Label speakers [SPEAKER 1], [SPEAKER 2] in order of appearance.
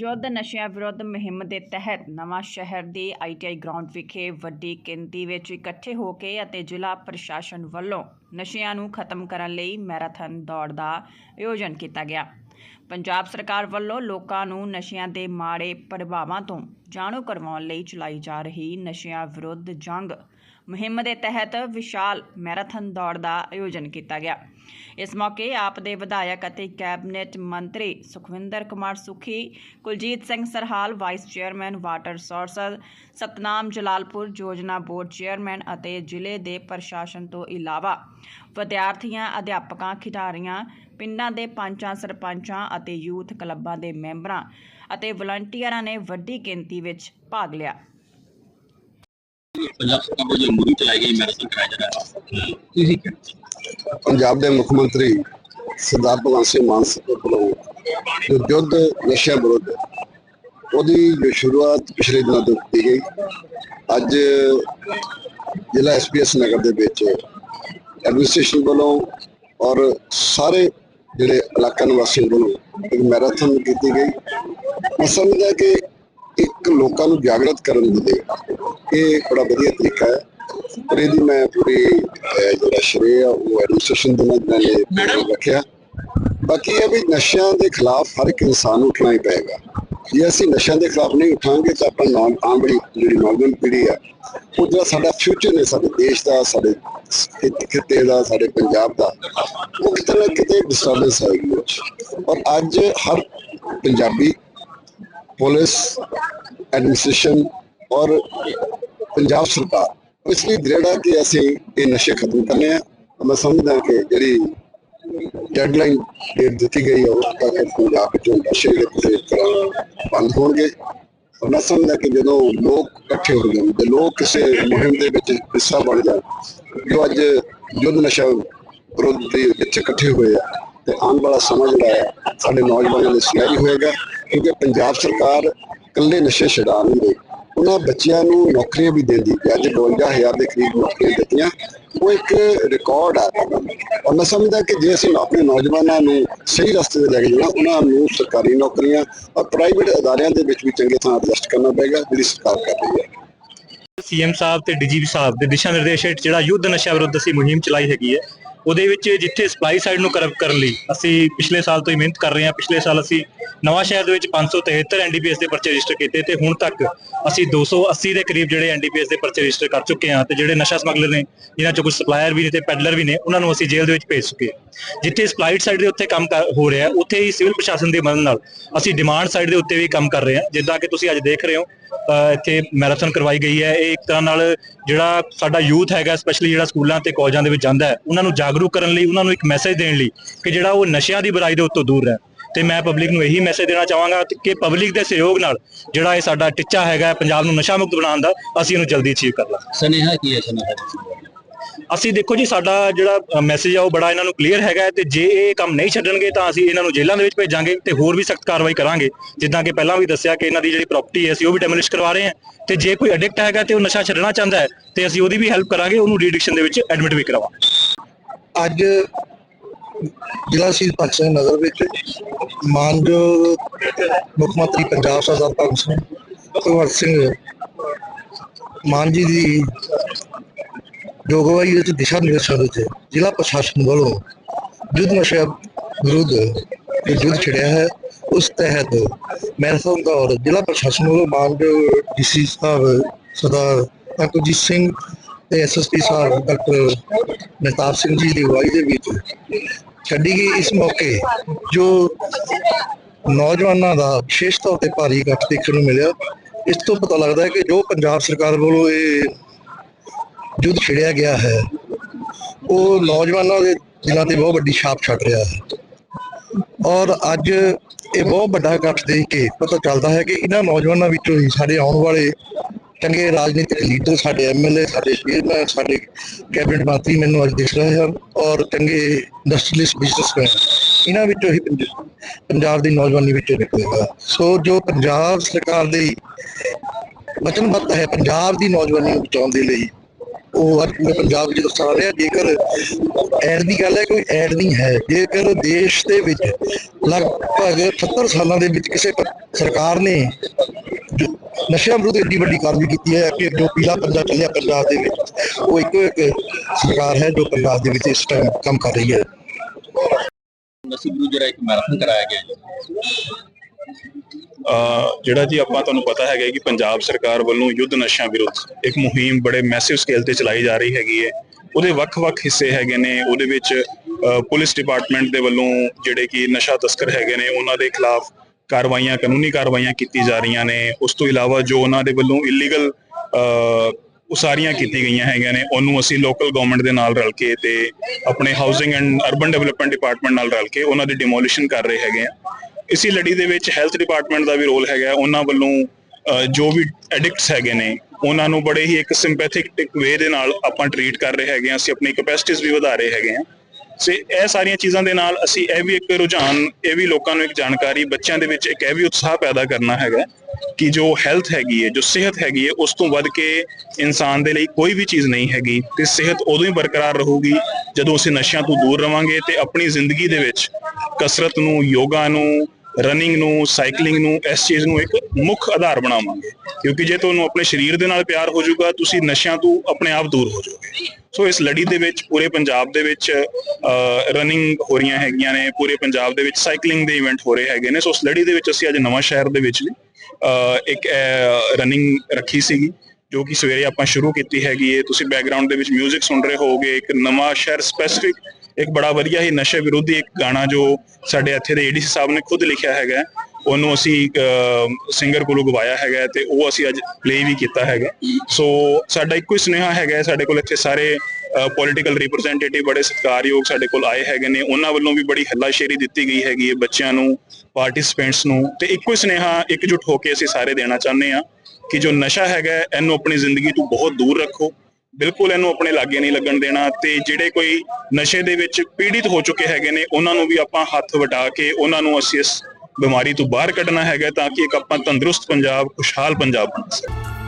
[SPEAKER 1] ਯੁੱਧ ਨਸ਼ਿਆਂ ਵਿਰੁੱਧ ਮੁਹਿੰਮ ਦੇ ਤਹਿਤ ਨਵਾਂ ਸ਼ਹਿਰ ਦੇ ਆਈਟੀਆਈ ਗਰਾਊਂਡ ਵਿਖੇ ਵੱਡੀ ਗਿਣਤੀ ਵਿੱਚ ਇਕੱਠੇ ਹੋ ਕੇ ਅਤੇ ਜ਼ਿਲ੍ਹਾ ਪ੍ਰਸ਼ਾਸਨ ਵੱਲੋਂ ਨਸ਼ਿਆਂ ਨੂੰ ਖਤਮ ਕਰਨ ਲਈ ਮੈਰਾਥਨ ਦੌੜ ਦਾ ਆਯੋਜਨ ਕੀਤਾ ਗਿਆ। ਪੰਜਾਬ ਸਰਕਾਰ ਵੱਲੋਂ ਲੋਕਾਂ ਨੂੰ ਨਸ਼ਿਆਂ ਦੇ ਮਾੜੇ ਪ੍ਰਭਾਵਾਂ ਤੋਂ ਜਾਣੂ ਕਰਵਾਉਣ ਲਈ ਚਲਾਈ ਜਾ ਰਹੀ ਨਸ਼ਿਆਂ ਵਿਰੁੱਧ ਜੰਗ ਮੁਹਿੰਮ ਦੇ ਤਹਿਤ ਵਿਸ਼ਾਲ ਮੈਰਾਥਨ ਦੌੜ ਦਾ ਆਯੋਜਨ ਕੀਤਾ ਗਿਆ। ਇਸ ਮੌਕੇ ਆਪ ਦੇ ਵਿਧਾਇਕ ਅਤੇ ਕੈਬਨਿਟ ਮੰਤਰੀ Sukhwinder Kumar Sukhi, Kuljit Singh Sarhal, vice chairman water sources, Satnam Jalalpur ਯੋਜਨਾ ਬੋਰਡ ਚੇਅਰਮੈਨ ਅਤੇ ਜ਼ਿਲ੍ਹੇ ਦੇ ਪ੍ਰਸ਼ਾਸਨ ਤੋਂ ਇਲਾਵਾ ਵਿਦਿਆਰਥੀਆਂ, ਅਧਿਆਪਕਾਂ, ਖਿਡਾਰੀਆਂ, ਪਿੰਡਾਂ ਦੇ ਪੰਚਾਂ, ਸਰਪੰਚਾਂ ਅਤੇ ਯੂਥ ਕਲੱਬਾਂ ਦੇ ਮੈਂਬਰਾਂ ਅਤੇ ਵਲੰਟੀਅਰਾਂ ਨੇ ਵੱਡੀ ਗਿਣਤੀ ਵਿੱਚ ਭਾਗ ਲਿਆ।
[SPEAKER 2] ਪੰਜਾਬ ਸਰਕਾਰ ਵੱਲੋਂ ਜੋ ਮੁਹਿੰਮ ਚਲਾਈ ਗਈ ਮੈਰਾਥਨ ਕਰਾਇਆ ਜਾ ਰਿਹਾ ਹੈ। ਤੁਸੀਂ
[SPEAKER 3] ਪੰਜਾਬ ਦੇ ਮੁੱਖ ਮੰਤਰੀ ਸਰਦਾਰ ਭਗਵੰਤ ਸਿੰਘ ਮਾਨ ਸਾਹਿਬ ਵੱਲੋਂ ਜੋ ਯੁੱਧ ਨਸ਼ਿਆਂ ਵਿਰੁੱਧ ਉਹਦੀ ਜੋ ਸ਼ੁਰੂਆਤ ਪਿਛਲੇ ਦਿਨਾਂ ਤੋਂ ਕੀਤੀ ਗਈ। ਅੱਜ ਜ਼ਿਲ੍ਹਾ ਐਸਪੀਐਸ ਨਗਰ ਦੇ ਵਿੱਚ ਐਡਮਿਨਿਸਟ੍ਰੇਸ਼ਨ ਵੱਲੋਂ ਔਰ ਸਾਰੇ ਜਿਹੜੇ ਇਲਾਕਾ ਨਿਵਾਸੀਆਂ ਵੱਲੋਂ ਇੱਕ ਮੈਰਾਥਨ ਕੀਤੀ ਗਈ। ਮੈਂ ਸਮਝਦਾ ਕਿ ਇੱਕ ਲੋਕਾਂ ਨੂੰ ਜਾਗਰਤ ਕਰਨ ਦੇ ਇਹ ਬੜਾ ਵਧੀਆ ਤਰੀਕਾ ਹੈ। ਪਰ ਇਹਦੀ ਮੈਂ ਪੂਰੀ ਜਿਹੜਾ ਸ਼੍ਰੇ ਆ ਉਹ ਐਡਮਿਨਿਸਟ੍ਰੇਸ਼ਨ ਦੇ ਨਾਲ ਰੱਖਿਆ। ਬਾਕੀ ਇਹ ਵੀ ਨਸ਼ਿਆਂ ਦੇ ਖਿਲਾਫ ਹਰ ਇੱਕ ਇਨਸਾਨ ਨੂੰ ਉੱਠਣਾ ਹੀ ਪਏਗਾ। ਜੇ ਅਸੀਂ ਨਸ਼ਿਆਂ ਦੇ ਖਿਲਾਫ ਨਹੀਂ ਉਠਾਂਗੇ ਤਾਂ ਆਪਾਂ ਨੌ ਆਉਣ ਵਾਲੀ ਜਿਹੜੀ ਨੌਜਵਾਨ ਪੀੜ੍ਹੀ ਆ ਉਹ ਜਿਹੜਾ ਸਾਡਾ ਫਿਊਚਰ ਨੇ ਸਾਡੇ ਦੇਸ਼ ਦਾ ਸਾਡੇ ਖਿੱਤ- ਦਾ ਸਾਡੇ ਪੰਜਾਬ ਦਾ ਉਹ ਕਿਤੇ ਨਾ ਕਿਤੇ ਡਿਸਟਰਬੈਂਸ ਆਏਗੀ। ਔਰ ਅੱਜ ਹਰ ਪੰਜਾਬੀ ਪੁਲਿਸ ਐਡਮਿਨਿਸਟ੍ਰੇਸ਼ਨ ਔਰ ਪੰਜਾਬ ਸਰਕਾਰ। ਇਸ ਲਈ ਦ੍ਰਿੜਾ ਕਿ ਅਸੀਂ ਇਹ ਨਸ਼ੇ ਖਤਮ ਕਰਨੇ ਆ। ਮੈਂ ਸਮਝਦਾ ਕਿ ਜਿਹੜੀ ਡੈਡਲਾਈਨ ਡੇਟ ਦਿੱਤੀ ਗਈ ਹੈ ਉਸ ਤੱਕ ਪੰਜਾਬ ਵਿੱਚੋਂ ਨਸ਼ੇ ਦੇ ਪੂਰੇ ਤਰ੍ਹਾਂ ਬੰਦ ਹੋਣਗੇ। ਔਰ ਮੈਂ ਸਮਝਦਾ ਕਿ ਜਦੋਂ ਲੋਕ ਇਕੱਠੇ ਹੋ ਜਾਣ ਤੇ ਲੋਕ ਕਿਸੇ ਮੁਹਿੰਮ ਦੇ ਵਿੱਚ ਹਿੱਸਾ ਬਣ ਜਾਣ, ਜੋ ਅੱਜ ਯੁੱਧ ਨਸ਼ਾ ਵਿਰੁੱਧ ਦੇ ਵਿੱਚ ਇਕੱਠੇ ਹੋਏ ਆ, ਤੇ ਆਉਣ ਵਾਲਾ ਸਮਾਂ ਜਿਹੜਾ ਹੈ ਸਾਡੇ ਨੌਜਵਾਨਾਂ ਲਈ ਸੁਨਹਿਰੀ ਹੋਏਗਾ। ਕਿਉਂਕਿ ਪੰਜਾਬ ਸਰਕਾਰ ਇਕੱਲੇ ਨਸ਼ੇ ਛਡਾ ਨਹੀਂ ਰਹੀ ਉਹਨਾਂ ਬੱਚਿਆਂ ਨੂੰ ਨੌਕਰੀਆਂ ਵੀ ਦਿੰਦੀ ਹੈ। ਅੱਜ 52000 ਦੇ ਕਰੀਬ ਨੌਕਰੀਆਂ ਦਿੱਤੀਆਂ। ਉਹ ਇੱਕ ਰਿਕਾਰਡ ਆ ਔਰ ਮੈਂ ਸਮਝਦਾ ਕਿ ਜੇ ਅਸੀਂ ਆਪਣੇ ਨੌਜਵਾਨਾਂ ਨੂੰ ਸਹੀ ਰਸਤੇ ਤੇ ਲੈ ਕੇ ਜਾਣਾ, ਉਹਨਾਂ ਨੂੰ ਸਰਕਾਰੀ ਨੌਕਰੀਆਂ ਔਰ ਪ੍ਰਾਈਵੇਟ ਅਦਾਰਿਆਂ ਦੇ ਵਿੱਚ ਵੀ ਚੰਗੇ ਥਾਂ ਐਡਜਸਟ ਕਰਨਾ ਪਏਗਾ, ਜਿਹੜੀ ਸਰਕਾਰ ਕਰ ਰਹੀ ਹੈ।
[SPEAKER 4] ਸੀਐਮ ਸਾਹਿਬ ਤੇ ਡੀਜੀਪੀ ਸਾਹਿਬ ਦੇ ਦਿਸ਼ਾ ਨਿਰਦੇਸ਼ ਹੇਠ ਜਿਹੜਾ ਯੁੱਧ ਨਸ਼ਾ ਵਿਰੁੱਧ ਅਸੀਂ ਮੁਹਿੰਮ ਚਲਾਈ ਹੈਗੀ ਹੈ ਉਹਦੇ ਵਿੱਚ ਜਿੱਥੇ ਸਪਲਾਈ ਸਾਈਡ ਨੂੰ ਕਰਵ ਕਰਨ ਲਈ ਅਸੀਂ ਪਿਛਲੇ ਸਾਲ ਤੋਂ ਹੀ ਮਿਹਨਤ ਕਰ ਰਹੇ ਹਾਂ। ਪਿਛਲੇ ਸਾਲ ਅਸੀਂ ਨਵਾਂ ਸ਼ਹਿਰ ਦੇ ਵਿੱਚ 573 ਐਨਡੀਪੀਐਸ ਦੇ ਪਰਚੇ ਰਜਿਸਟਰ ਕੀਤੇ ਤੇ ਹੁਣ ਤੱਕ ਅਸੀਂ 280 ਦੇ ਕਰੀਬ ਜਿਹੜੇ ਐਨਡੀਪੀਐਸ ਦੇ ਪਰਚੇ ਰਜਿਸਟਰ ਕਰ ਚੁੱਕੇ ਹਾਂ ਤੇ ਜਿਹੜੇ ਨਸ਼ਾ ਸਮਗਲਰ ਨੇ, ਜਿਨ੍ਹਾਂ ਚੋਂ ਕੁਝ ਸਪਲਾਇਰ ਵੀ ਨੇ ਤੇ ਪੈਡਲਰ ਵੀ ਨੇ, ਉਹਨਾਂ ਨੂੰ ਅਸੀਂ ਜੇਲ੍ਹ ਦੇ ਵਿੱਚ ਭੇਜ ਚੁੱਕੇ ਜਿੱਥੇ ਸਪਲਾਈਡ ਸਾਈਡ ਦੇ ਉੱਤੇ ਕੰਮ ਕਰ- ਹੋ ਰਿਹਾ, ਉੱਥੇ ਹੀ ਸਿਵਲ ਪ੍ਰਸ਼ਾਸਨ ਦੀ ਮਦਦ ਨਾਲ ਅਸੀਂ ਡਿਮਾਂਡ ਸਾਈਡ ਦੇ ਉੱਤੇ ਵੀ ਕੰਮ ਕਰ ਰਹੇ ਹਾਂ। ਜਿੱਦਾਂ ਕਿ ਤੁਸੀਂ ਅੱਜ ਦੇਖ ਰਹੇ ਹੋ ਇੱਥੇ ਮੈਰਾਥਨ ਕਰਵਾਈ ਗਈ ਹੈ। ਇਹ ਇੱਕ ਤਰ੍ਹਾਂ ਨਾਲ ਜਿਹੜਾ ਸਾਡਾ ਯੂਥ ਹੈਗਾ ਸਪੈਸ਼ਲੀ ਜਿਹੜਾ ਸਕੂਲਾਂ ਤੇ ਕਾਲਜਾਂ ਦੇ ਵਿੱਚ ਜਾਂਦਾ ਹੈ, ਉਹਨਾਂ ਨੂੰ ਜਾਗਰੂਕ ਕਰਨ ਲਈ, ਉਹਨਾਂ ਨੂੰ ਇੱਕ ਮੈਸੇਜ ਦੇਣ ਲਈ ਕਿ ਜਿਹੜਾ ਉਹ ਨਸ਼ਿਆਂ ਦੀ ਬੁਰਾਈ ਦੇ ਉੱਤੋਂ ਦੂਰ ਰਹੇ ਤੇ ਮੈਂ ਪਬਲਿਕ ਨੂੰ ਇਹੀ ਮੈਸੇਜ ਦੇਣਾ ਚਾਹਾਂਗਾ ਕਿ ਪਬਲਿਕ ਦੇ ਸਹਿਯੋਗ ਨਾਲ ਜਿਹੜਾ ਇਹ ਸਾਡਾ ਟਿੱਚਾ ਹੈਗਾ ਪੰਜਾਬ ਨੂੰ ਨਸ਼ਾ ਮੁਕਤ ਬਣਾਉਣ ਦਾ, ਅਸੀਂ ਇਹਨੂੰ ਜਲਦੀ ਅਚੀਵ ਕਰ ਲਾਂਗੇ।
[SPEAKER 2] ਸਨੇਹਾ ਕੀ ਹੈ ਸਨੇਹਾ?
[SPEAKER 4] ਅਸੀਂ ਦੇਖੋ ਜੀ, ਸਾਡਾ ਜਿਹੜਾ ਮੈਸੇਜ ਆ, ਉਹ ਬੜਾ ਇਹਨਾਂ ਨੂੰ ਕਲੀਅਰ ਹੈਗਾ ਤੇ ਜੇ ਇਹ ਕੰਮ ਨਹੀਂ ਛੱਡਣਗੇ ਤਾਂ ਅਸੀਂ ਇਹਨਾਂ ਨੂੰ ਜੇਲ੍ਹਾਂ ਦੇ ਵਿੱਚ ਭੇਜਾਂਗੇ ਤੇ ਹੋਰ ਵੀ ਸਖਤ ਕਾਰਵਾਈ ਕਰਾਂਗੇ। ਜਿੱਦਾਂ ਕਿ ਪਹਿਲਾਂ ਵੀ ਦੱਸਿਆ ਕਿ ਇਹਨਾਂ ਦੀ ਜਿਹੜੀ ਪ੍ਰਾਪਰਟੀ ਹੈ, ਅਸੀਂ ਉਹ ਵੀ ਡੈਮੋਲਿਸ਼ ਕਰਵਾ ਰਹੇ ਹਾਂ ਤੇ ਜੇ ਕੋਈ ਐਡਿਕਟ ਹੈਗਾ ਤੇ ਉਹ ਨਸ਼ਾ ਛੱਡਣਾ ਚਾਹੁੰਦਾ ਹੈ ਤੇ ਅਸੀਂ ਉਹਦੀ ਵੀ ਹੈਲਪ ਕਰਾਂਗੇ, ਉਹਨੂੰ ਰੀਡਿਕਸ਼ਨ ਦੇ ਵਿੱਚ ਐਡਮਿਟ ਵੀ ਕਰਵਾਵਾਂਗੇ
[SPEAKER 5] ਅੱਜ ਜ਼ਿਲ੍ਹਾ ਸ਼ਹੀਦ ਭਗਤ ਸਿੰਘ ਨਗਰ ਵਿੱਚ ਮਾਨਯੋਗ ਮੁੱਖ ਮੰਤਰੀ ਪੰਜਾਬ ਸਰਦਾਰ ਭਗਤ ਸਿੰਘ ਭਗਵੰਤ ਸਿੰਘ ਮਾਨ ਜੀ ਦੀ ਜੋ ਅਗਵਾਈ ਵਿੱਚ ਦਿਸ਼ਾ ਨਿਰਦੇਸ਼ਾਂ ਵਿੱਚ ਜ਼ਿਲ੍ਹਾ ਵੱਲੋਂ ਯੁੱਧ ਨਸ਼ਾ ਵਿਰੁੱਧ ਜੋ ਯੁੱਧ ਛਿੜਿਆ ਹੈ ਉਸ ਤਹਿਤ ਮੈਰਾਥਨ ਦੌੜ ਜ਼ਿਲ੍ਹਾ ਪ੍ਰਸ਼ਾਸਨ ਵੱਲੋਂ ਮਾਨਯੋਗ ਡੀਸੀ ਸਾਹਿਬ ਸਰਦਾਰ ਅੰਕੁਰਜੀਤ ਸਿੰਘ ਤੇ ਐਸਐਸਪੀ ਸਾਹਿਬ ਡਾਕਟਰ ਮਹਿਤਾਬ ਸਿੰਘ ਜੀ ਦੀ ਅਗਵਾਈ ਦੇ ਵਿੱਚ ਛੱਡੀ ਗਈ ਇਸ ਮੌਕੇ ਜੋ ਨੌਜਵਾਨਾਂ ਦਾ ਵਿਸ਼ੇਸ਼ ਤੌਰ ਤੇ ਭਾਰੀ ਇਕੱਠ ਦੇਖਣ ਨੂੰ ਮਿਲਿਆ ਇਸ ਤੋਂ ਪਤਾ ਲੱਗਦਾ ਹੈ ਕਿ ਜੋ ਪੰਜਾਬ ਸਰਕਾਰ ਵੱਲੋਂ ਇਹ ਯੁੱਧ ਛਿੜਿਆ ਗਿਆ ਹੈ, ਉਹ ਨੌਜਵਾਨਾਂ ਦੇ ਦਿਲਾਂ ਤੇ ਬਹੁਤ ਵੱਡੀ ਛਾਪ ਛੱਡ ਰਿਹਾ ਹੈ। ਔਰ ਅੱਜ ਇਹ ਬਹੁਤ ਵੱਡਾ ਇਕੱਠ ਦੇਖ ਕੇ ਪਤਾ ਚੱਲਦਾ ਹੈ ਕਿ ਇਹਨਾਂ ਨੌਜਵਾਨਾਂ ਵਿੱਚੋਂ ਹੀ ਸਾਡੇ ਆਉਣ ਵਾਲੇ ਚੰਗੇ ਰਾਜਨੀਤਿਕ ਲੀਡਰ ਸਾਡੇ ਐਮਐਲਏ ਸਾਡੇ ਚੇਅਰਮੈਨ ਸਾਡੇ ਕੈਬਨਿਟ ਮੰਤਰੀ ਮੈਨੂੰ ਅੱਜ ਦਿਖ ਰਹੇ ਹਨ ਔਰ ਚੰਗੇ ਇੰਡਸਟਰੀਅਲਿਸਟ ਬਿਜ਼ਨਸਮੈਨ ਇਹਨਾਂ ਵਿੱਚੋਂ ਹੀ ਪੰਜਾਬ ਦੀ ਨੌਜਵਾਨੀ ਵਿੱਚੋਂ ਨਿਕਲੇਗਾ ਸੋ ਜੋ ਪੰਜਾਬ ਸਰਕਾਰ ਦੀ ਵਚਨਬੱਧ ਹੈ, ਪੰਜਾਬ ਦੀ ਨੌਜਵਾਨੀ ਨੂੰ ਬਚਾਉਣ ਦੇ ਲਈ ਉਹ ਅੱਜ ਪੂਰੇ ਪੰਜਾਬ ਵਿੱਚ ਦਰਸਾ ਰਿਹਾ ਜੇਕਰ ਐਡ ਦੀ ਗੱਲ ਹੈ ਕੋਈ ਐਡ ਨਹੀਂ ਹੈ, ਜੇਕਰ ਦੇਸ਼ ਦੇ ਵਿੱਚ ਲਗਭਗ 78 ਸਾਲਾਂ ਦੇ ਵਿੱਚ ਕਿਸੇ ਸਰਕਾਰ ਨੇ ਜੋ ਨਸ਼ਿਆਂ ਵਿਰੁੱਧ ਏਡੀ ਵੱਡੀ ਕਾਰਵਾਈ ਕੀਤੀ ਹੈ ਕਿ ਜੋ ਪੀਲਾ ਪੰਜਾ ਚੱਲਿਆ ਪੰਜਾਬ ਦੇ ਵਿੱਚ, ਉਹ ਇੱਕੋ ਇੱਕ ਸਰਕਾਰ ਹੈ ਜੋ ਪੰਜਾਬ ਦੇ ਵਿੱਚ ਇਸ ਟਾਈਮ ਕੰਮ ਕਰ ਰਹੀ ਹੈ।
[SPEAKER 2] ਨਸ਼ੇ ਵਿਰੁੱਧ ਇੱਕ ਮੈਰਾਥਨ ਕਰਾਇਆ ਗਿਆ
[SPEAKER 6] ਜਿਹੜਾ ਜੀ ਆਪਾਂ ਤੁਹਾਨੂੰ ਪਤਾ ਹੈਗਾ ਕਿ ਪੰਜਾਬ ਸਰਕਾਰ ਵੱਲੋਂ ਯੁੱਧ ਨਸ਼ਿਆਂ ਵਿਰੁੱਧ ਇੱਕ ਮੁਹਿੰਮ ਬੜੇ ਮੈਸਿਵ ਸਕੇਲ ਤੇ ਚਲਾਈ ਜਾ ਰਹੀ ਹੈਗੀ ਹੈ। ਉਹਦੇ ਵੱਖ-ਵੱਖ ਹਿੱਸੇ ਹੈਗੇ ਨੇ। ਉਹਦੇ ਵਿੱਚ ਪੁਲਿਸ ਡਿਪਾਰਟਮੈਂਟ ਦੇ ਵੱਲੋਂ ਜਿਹੜੇ ਕਿ ਨਸ਼ਾ ਤਸਕਰ ਹੈਗੇ ਨੇ, ਉਹਨਾਂ ਦੇ ਖਿਲਾਫ ਕਾਰਵਾਈਆਂ, ਕਾਨੂੰਨੀ ਕਾਰਵਾਈਆਂ ਕੀਤੀ ਜਾ ਰਹੀਆਂ ਨੇ। ਉਸ ਤੋਂ ਇਲਾਵਾ ਜੋ ਉਹਨਾਂ ਦੇ ਵੱਲੋਂ ਇਲੀਗਲ ਉਸਾਰੀਆਂ ਕੀਤੀ ਗਈਆਂ ਹੈਗੀਆਂ ਨੇ, ਉਹਨੂੰ ਅਸੀਂ ਲੋਕਲ ਗਵਰਨਮੈਂਟ ਦੇ ਨਾਲ ਰਲ ਕੇ ਤੇ ਆਪਣੇ housing and urban development department ਨਾਲ ਰਲ ਕੇ ਉਹਨਾਂ ਦੀ ਡਿਮੋਲੀਸ਼ਨ ਕਰ ਰਹੇ ਹੈਗੇ ਆ। ਇਸੀ ਲੜੀ ਦੇ ਵਿੱਚ ਹੈਲਥ ਡਿਪਾਰਟਮੈਂਟ ਦਾ ਵੀ ਰੋਲ ਹੈਗਾ ਉਹਨਾਂ ਵੱਲੋਂ ਜੋ ਵੀ ਐਡਿਕਟਸ ਹੈਗੇ ਨੇ, ਉਹਨਾਂ ਨੂੰ ਬੜੇ ਹੀ ਇੱਕ ਸਿੰਪੈਥਿਕ ਵੇ ਦੇ ਨਾਲ ਆਪਾਂ ਟਰੀਟ ਕਰ ਰਹੇ ਹੈਗੇ ਆ ਅਸੀਂ ਆਪਣੀ ਕੈਪੈਸਿਟੀਜ਼ ਵੀ ਵਧਾ ਰਹੇ ਹੈਗੇ ਆ ਸੇ, ਇਹ ਸਾਰੀਆਂ ਚੀਜ਼ਾਂ ਦੇ ਨਾਲ ਅਸੀਂ ਇਹ ਵੀ ਇੱਕ ਰੁਝਾਨ, ਇਹ ਵੀ ਲੋਕਾਂ ਨੂੰ ਇੱਕ ਜਾਣਕਾਰੀ, ਬੱਚਿਆਂ ਦੇ ਵਿੱਚ ਇੱਕ ਇਹ ਵੀ ਉਤਸ਼ਾਹ ਪੈਦਾ ਕਰਨਾ ਹੈਗਾ ਕਿ ਜੋ ਹੈਲਥ ਹੈਗੀ ਹੈ, ਜੋ ਸਿਹਤ ਹੈਗੀ ਹੈ, ਉਸ ਤੋਂ ਵੱਧ ਕੇ ਇਨਸਾਨ ਦੇ ਲਈ ਕੋਈ ਵੀ ਚੀਜ਼ ਨਹੀਂ ਹੈਗੀ ਤੇ ਸਿਹਤ ਉਦੋਂ ਹੀ ਬਰਕਰਾਰ ਰਹੂਗੀ ਜਦੋਂ ਅਸੀਂ ਨਸ਼ਿਆਂ ਤੋਂ ਦੂਰ ਰਵਾਂਗੇ ਤੇ ਆਪਣੀ ਜ਼ਿੰਦਗੀ ਦੇ ਵਿੱਚ ਕਸਰਤ ਨੂੰ, ਯੋਗਾ ਨੂੰ ਰਨਿੰਗ ਨੂੰ ਸਾਈਕਲਿੰਗ ਨੂੰ ਇਸ ਚੀਜ਼ ਨੂੰ ਇੱਕ ਮੁੱਖ ਆਧਾਰ ਬਣਾਵਾਂਗੇ। ਕਿਉਂਕਿ ਜੇ ਤੁਹਾਨੂੰ ਆਪਣੇ ਸਰੀਰ ਦੇ ਨਾਲ ਪਿਆਰ ਹੋ ਜਾਊਗਾ ਤੁਸੀਂ ਨਸ਼ਿਆਂ ਤੋਂ ਆਪਣੇ ਆਪ ਦੂਰ ਹੋ ਜਾਓਗੇ। ਸੋ ਇਸ ਲੜੀ ਦੇ ਵਿੱਚ ਪੂਰੇ ਪੰਜਾਬ ਦੇ ਵਿੱਚ ਰਨਿੰਗ ਹੋ ਰਹੀਆਂ ਹੈਗੀਆਂ ਨੇ ਪੂਰੇ ਪੰਜਾਬ ਦੇ ਵਿੱਚ ਸਾਈਕਲਿੰਗ ਦੇ ਇਵੈਂਟ ਹੋ ਰਹੇ ਹੈਗੇ ਨੇ। ਸੋ ਉਸ ਲੜੀ ਦੇ ਵਿੱਚ ਅਸੀਂ ਅੱਜ ਨਵਾਂ ਸ਼ਹਿਰ ਦੇ ਵਿੱਚ ਵੀ ਅਹ, ਇੱਕ ਰਨਿੰਗ ਰੱਖੀ ਸੀਗੀ ਜੋ ਕਿ ਸਵੇਰੇ ਆਪਾਂ ਸ਼ੁਰੂ ਕੀਤੀ ਹੈਗੀ ਹੈ ਤੁਸੀਂ ਬੈਕਗ੍ਰਾਉਂਡ ਦੇ ਵਿੱਚ 뮤직 ਸੁਣ ਰਹੇ ਹੋਵੋਗੇ ਇੱਕ ਨਵਾਂ ਸ਼ਹਿਰ ਸਪੈਸਿਫਿਕ ਇੱਕ ਬੜਾ ਵਧੀਆ ਹੀ ਨਸ਼ੇ ਵਿਰੋਧੀ ਇੱਕ ਗਾਣਾ ਜੋ ਸਾਡੇ ਇੱਥੇ ਦੇ ਏਡੀਸੀ ਸਾਹਿਬ ਨੇ ਖੁਦ ਲਿਖਿਆ ਹੈਗਾ ਉਹਨੂੰ ਅਸੀਂ ਸਿੰਗਰ ਕੋਲੋਂ ਗਵਾਇਆ ਹੈਗਾ ਹੈ ਤੇ ਉਹ ਅਸੀਂ ਅੱਜ ਪਲੇ ਵੀ ਕੀਤਾ ਹੈਗਾ ਸੋ ਸਾਡਾ ਇੱਕੋ ਹੀ ਸੁਨੇਹਾ ਹੈਗਾ ਸਾਡੇ ਕੋਲ ਇੱਥੇ ਸਾਰੇ ਪੋਲਿਟੀਕਲ ਰਿਪਰੈਜ਼ੈਂਟੇਟਿਵ ਬੜੇ ਸਤਿਕਾਰਯੋਗ ਸਾਡੇ ਕੋਲ ਆਏ ਹੈਗੇ ਨੇ। ਉਹਨਾਂ ਵੱਲੋਂ ਵੀ ਬੜੀ ਹੱਲਾਸ਼ੇਰੀ ਦਿੱਤੀ ਗਈ ਹੈਗੀ ਹੈ ਬੱਚਿਆਂ ਨੂੰ ਪਾਰਟਿਸਿਪੈਂਟਸ ਨੂੰ। ਤੇ ਇੱਕੋ ਹੀ ਸੁਨੇਹਾ ਇਕਜੁੱਟ ਹੋ ਕੇ ਅਸੀਂ ਸਾਰੇ ਦੇਣਾ ਚਾਹੁੰਦੇ ਆ ਕਿ ਜੋ ਨਸ਼ਾ ਹੈਗਾ ਇਹਨੂੰ ਆਪਣੀ ਜ਼ਿੰਦਗੀ ਤੋਂ ਬਹੁਤ ਦੂਰ ਰੱਖੋ। ਬਿਲਕੁਲ ਇਹਨੂੰ ਆਪਣੇ ਲਾਗੇ ਨਹੀਂ ਲੱਗਣ ਦੇਣਾ ਤੇ ਜਿਹੜੇ ਕੋਈ ਨਸ਼ੇ ਦੇ ਵਿੱਚ ਪੀੜਿਤ ਹੋ ਚੁੱਕੇ ਹੈਗੇ ਨੇ, ਉਹਨਾਂ ਨੂੰ ਵੀ ਆਪਾਂ ਹੱਥ ਵਟਾ ਕੇ ਉਹਨਾਂ ਨੂੰ ਅਸੀਂ ਇਸ ਬਿਮਾਰੀ ਤੋਂ ਬਾਹਰ ਕੱਢਣਾ ਹੈਗਾ ਤਾਂ ਕਿ ਇੱਕ ਆਪਾਂ ਤੰਦਰੁਸਤ ਪੰਜਾਬ, ਖੁਸ਼ਹਾਲ ਪੰਜਾਬ ਬਣ ਸਕੀਏ।